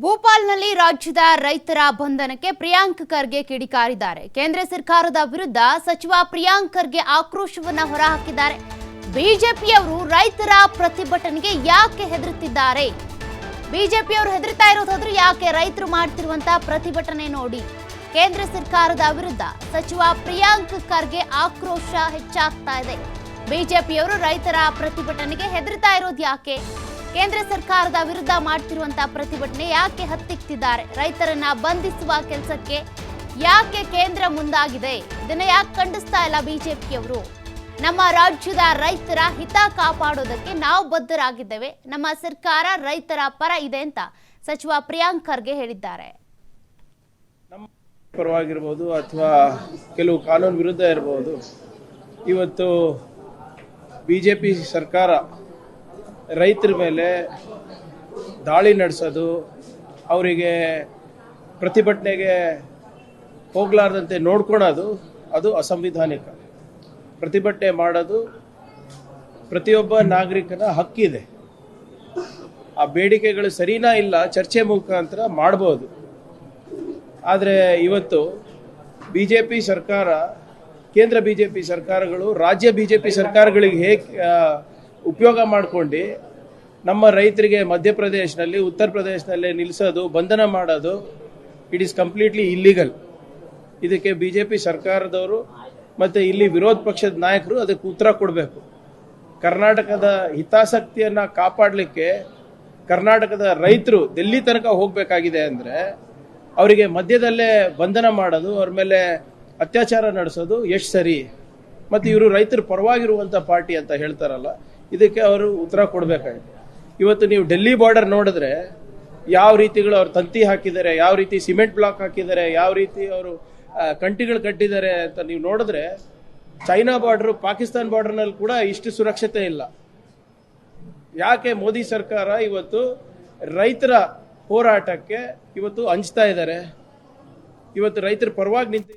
ಭೋಪಾಲ್ನಲ್ಲಿ ರಾಜ್ಯದ ರೈತರ ಬಂಧನಕ್ಕೆ ಪ್ರಿಯಾಂಕ್ ಖರ್ಗೆ ಕಿಡಿಕಾರಿದ್ದಾರೆ. ಕೇಂದ್ರ ಸರ್ಕಾರದ ವಿರುದ್ಧ ಸಚಿವ ಪ್ರಿಯಾಂಕ್ ಖರ್ಗೆ ಆಕ್ರೋಶವನ್ನ ಹೊರಹಾಕಿದ್ದಾರೆ. ಬಿಜೆಪಿಯವರು ರೈತರ ಪ್ರತಿಭಟನೆಗೆ ಯಾಕೆ ಹೆದರುತ್ತಿದ್ದಾರೆ? ಬಿಜೆಪಿಯವರು ಹೆದರ್ತಾ ಇರೋದಾದ್ರೂ ಯಾಕೆ ರೈತರು ಮಾಡ್ತಿರುವಂತ ಪ್ರತಿಭಟನೆ ನೋಡಿ. ಕೇಂದ್ರ ಸರ್ಕಾರದ ವಿರುದ್ಧ ಸಚಿವ ಪ್ರಿಯಾಂಕ್ ಖರ್ಗೆ ಆಕ್ರೋಶ ಹೆಚ್ಚಾಗ್ತಾ ಇದೆ. ಬಿಜೆಪಿಯವರು ರೈತರ ಪ್ರತಿಭಟನೆಗೆ ಹೆದರ್ತಾ ಇರೋದು ಯಾಕೆ? ಕೇಂದ್ರ ಸರ್ಕಾರದ ವಿರುದ್ಧ ಮಾಡ್ತಿರುವಂತಹ ಪ್ರತಿಭಟನೆ ಯಾಕೆ ಹತ್ತಿಕ್ತಿದ್ದಾರೆ? ರೈತರನ್ನ ಬಂಧಿಸುವ ಕೆಲಸಕ್ಕೆ ಯಾಕೆ ಕೇಂದ್ರ ಮುಂದಾಗಿದೆ? ಇದನ್ನ ಯಾಕೆ ಖಂಡಿಸ್ತಾ ಇಲ್ಲ ಬಿಜೆಪಿಯವರು? ನಮ್ಮ ರಾಜ್ಯದ ರೈತರ ಹಿತ ಕಾಪಾಡೋದಕ್ಕೆ ನಾವು ಬದ್ಧರಾಗಿದ್ದೇವೆ. ನಮ್ಮ ಸರ್ಕಾರ ರೈತರ ಪರ ಇದೆ ಅಂತ ಸಚಿವ ಪ್ರಿಯಾಂಕ್ ಖರ್ಗೆ ಹೇಳಿದ್ದಾರೆ. ಪರವಾಗಿರ್ಬೋದು ಅಥವಾ ಕೆಲವು ಕಾನೂನು ವಿರುದ್ಧ ಇರಬಹುದು ಇವತ್ತು ಬಿಜೆಪಿ ಸರ್ಕಾರ ರೈತರ ಮೇಲೆ ದಾಳಿ ನಡೆಸೋದು, ಅವರಿಗೆ ಪ್ರತಿಭಟನೆಗೆ ಹೋಗಲಾರ್ದಂತೆ ನೋಡ್ಕೊಳೋದು, ಅದು ಅಸಂವಿಧಾನಿಕ. ಪ್ರತಿಭಟನೆ ಮಾಡೋದು ಪ್ರತಿಯೊಬ್ಬ ನಾಗರಿಕನ ಹಕ್ಕಿದೆ. ಆ ಬೇಡಿಕೆಗಳು ಸರಿನಾ ಇಲ್ಲ, ಚರ್ಚೆ ಮುಖಾಂತರ ಮಾಡ್ಬೋದು. ಆದರೆ ಇವತ್ತು ಬಿ ಜೆ ಪಿ ಸರ್ಕಾರ, ಕೇಂದ್ರ ಬಿ ಜೆ ಪಿ ಸರ್ಕಾರಗಳು, ರಾಜ್ಯ ಬಿ ಜೆ ಪಿ ಸರ್ಕಾರಗಳಿಗೆ ಹೇಗೆ ಉಪಯೋಗ ಮಾಡ್ಕೊಂಡು ನಮ್ಮ ರೈತರಿಗೆ ಮಧ್ಯಪ್ರದೇಶನಲ್ಲಿ, ಉತ್ತರ ಪ್ರದೇಶದಲ್ಲಿ ನಿಲ್ಲಿಸೋದು ಬಂಧನ ಮಾಡೋದು ಇಟ್ ಈಸ್ ಕಂಪ್ಲೀಟ್ಲಿ ಇಲ್ಲಿಗಲ್ ಇದಕ್ಕೆ ಬಿ ಜೆ ಪಿ ಸರ್ಕಾರದವರು ಮತ್ತು ಇಲ್ಲಿ ವಿರೋಧ ಪಕ್ಷದ ನಾಯಕರು ಅದಕ್ಕೆ ಉತ್ತರ ಕೊಡಬೇಕು. ಕರ್ನಾಟಕದ ಹಿತಾಸಕ್ತಿಯನ್ನು ಕಾಪಾಡಲಿಕ್ಕೆ ಕರ್ನಾಟಕದ ರೈತರು ದೆಲ್ಲಿ ತನಕ ಹೋಗಬೇಕಾಗಿದೆ ಅಂದರೆ ಅವರಿಗೆ ಮಧ್ಯದಲ್ಲೇ ಬಂಧನ ಮಾಡೋದು, ಅವ್ರ ಮೇಲೆ ಅತ್ಯಾಚಾರ ನಡೆಸೋದು ಎಷ್ಟು ಸರಿ? ಮತ್ತು ಇವರು ರೈತರ ಪರವಾಗಿರುವಂಥ ಪಾರ್ಟಿ ಅಂತ ಹೇಳ್ತಾರಲ್ಲ ಇದಕ್ಕೆ ಅವರು ಉತ್ತರ ಕೊಡಬೇಕಾಗಿದೆ ಇವತ್ತು ನೀವು ಡೆಲ್ಲಿ ಬಾರ್ಡರ್ ನೋಡಿದ್ರೆ ಯಾವ ರೀತಿಗಳು ಅವ್ರು ತಂತಿ ಹಾಕಿದ್ದಾರೆ, ಯಾವ ರೀತಿ ಸಿಮೆಂಟ್ ಬ್ಲಾಕ್ ಹಾಕಿದ್ದಾರೆ, ಯಾವ ರೀತಿ ಅವರು ಕಂಟಿಗಳು ಕಟ್ಟಿದ್ದಾರೆ ಅಂತ ನೀವು ನೋಡಿದ್ರೆ ಚೈನಾ ಬಾರ್ಡರ್, ಪಾಕಿಸ್ತಾನ್ ಬಾರ್ಡರ್ನಲ್ಲಿ ಕೂಡ ಇಷ್ಟು ಸುರಕ್ಷತೆ ಇಲ್ಲ. ಯಾಕೆ ಮೋದಿ ಸರ್ಕಾರ ಇವತ್ತು ರೈತರ ಹೋರಾಟಕ್ಕೆ ಇವತ್ತು ಹಂಚ್ತಾ ಇದ್ದಾರೆ? ಇವತ್ತು ರೈತರ ಪರವಾಗಿ ನಿಂತು